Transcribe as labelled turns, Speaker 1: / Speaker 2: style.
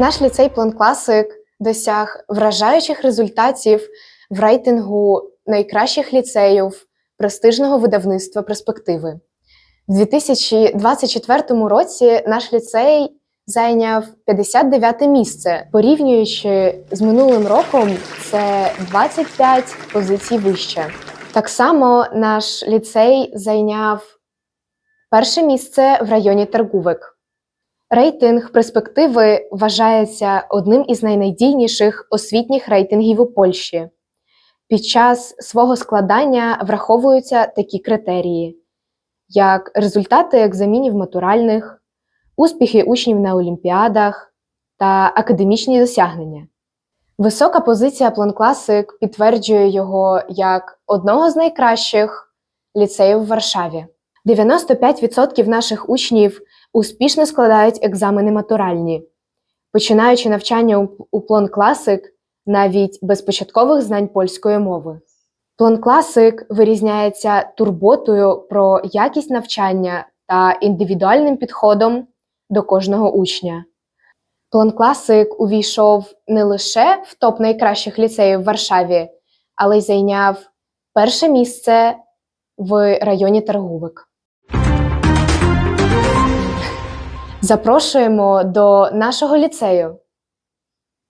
Speaker 1: Наш ліцей План Класик досяг вражаючих результатів в рейтингу найкращих ліцеїв престижного видавництва перспективи. У 2024 році наш ліцей зайняв 59 місце. Порівнюючи з минулим роком, це 25 позицій вище. Так само наш ліцей зайняв перше місце в районі Таргувик. Рейтинг перспективи вважається одним із найнадійніших освітніх рейтингів у Польщі. Під час свого складання враховуються такі критерії, як результати екзамінів матуральних, успіхи учнів на олімпіадах та академічні досягнення. Висока позиція План Класик підтверджує його як одного з найкращих ліцеїв в Варшаві. 95% наших учнів успішно складають екзамени матуральні, починаючи навчання у- у План Класик навіть без початкових знань польської мови. План Класик вирізняється турботою про якість навчання та індивідуальним підходом до кожного учня. План Класик увійшов не лише в топ найкращих ліцеїв в Варшаві, але й зайняв перше місце в районі Таргувик. Запрошуємо до нашого ліцею.